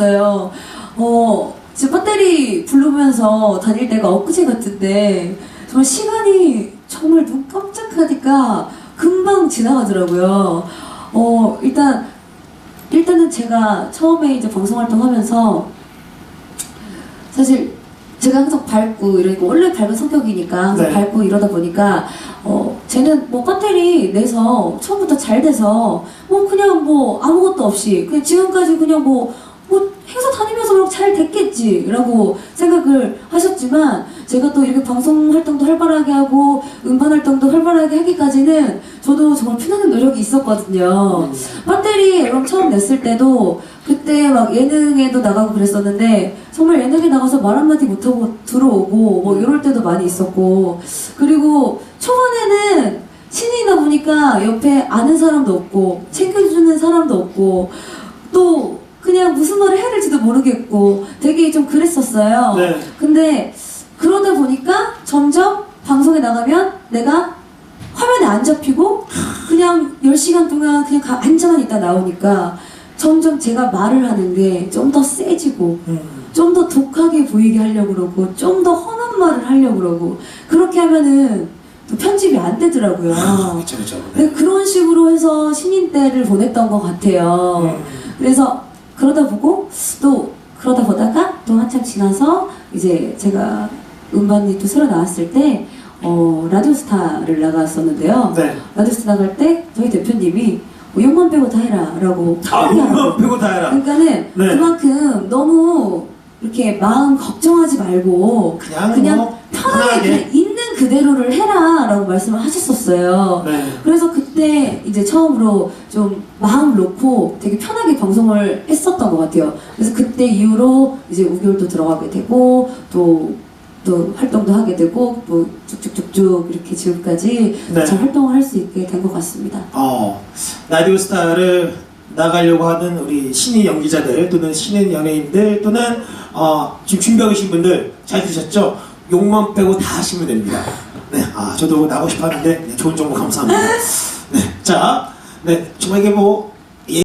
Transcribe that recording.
있어요. 어, 지금 배터리 부르면서 다닐 때가 엊그제 같은데 정말 시간이 정말 눈 깜짝하니까 금방 지나가더라고요. 어, 일단 일단은 제가 처음에 이제 방송 활동하면서 사실 제가 항상 밝고 이러고 원래 밝은 성격이니까 항상 네. 밝고 이러다 보니까 어 쟤는 뭐 배터리 내서 처음부터 잘 돼서 뭐 그냥 뭐 아무것도 없이 그냥 지금까지 그냥 뭐 뭐 행사 다니면서 그냥 잘 됐겠지라고 생각을 하셨지만 제가 또 이렇게 방송 활동도 활발하게 하고 음반 활동도 활발하게 하기까지는 저도 정말 피나는 노력이 있었거든요. 배터리 앨범 처음 냈을 때도 그때 막 예능에도 나가고 그랬었는데 정말 예능에 나가서 말 한마디 못하고 들어오고 뭐 이럴 때도 많이 있었고 그리고 초반에는 신인이다 보니까 옆에 아는 사람도 없고 챙겨주는 사람도 없고 또 그냥 무슨 말을 해야 될지도 모르겠고 되게 좀 그랬었어요. 네. 근데 그러다 보니까 점점 방송에 나가면 내가 화면에 안 잡히고 그냥 10시간 동안 그냥 가- 앉아만 있다 나오니까 점점 제가 말을 하는 게 좀 더 세지고 음. 좀 더 독하게 보이게 하려고 그러고 좀 더 험한 말을 하려고 그러고 그렇게 하면은 또 편집이 안 되더라고요. 그렇죠, 그렇죠. 네. 네, 그런 식으로 해서 신인 때를 보냈던 것 같아요. 음. 그래서 그러다 보고 또 그러다 보다가 또 한참 지나서 이제 제가 음반이 또 새로 나왔을 때 어, 라디오스타를 나갔었는데요. 네. 라디오스타 나갈 때 저희 대표님이 뭐 욕만 빼고 다 해라 라고 아, 편하게 하라고. 음악 빼고 다 해라. 그러니까는 네. 그만큼 너무 이렇게 마음 걱정하지 말고 그냥, 그냥 뭐 편하게 편하게. 그냥 그대로를 해라라고 말씀을 하셨었어요. 네. 그래서 그때 이제 처음으로 좀 마음 놓고 되게 편하게 방송을 했었던 것 같아요. 그래서 그때 이후로 이제 우결도 들어가게 되고 또, 또 활동도 하게 되고 뭐 쭉쭉쭉쭉 이렇게 지금까지 네. 잘 활동을 할 수 있게 된 것 같습니다. 어, 라디오 스타를 나가려고 하는 우리 신인 연기자들 또는 신인 연예인들 또는 어, 지금 준비하고 계신 분들 잘 들으셨죠? 욕만 빼고 다 하시면 됩니다. 네, 아 저도 나가고 싶었는데 네, 좋은 정보 감사합니다. 네, 자, 네 정말 이게 뭐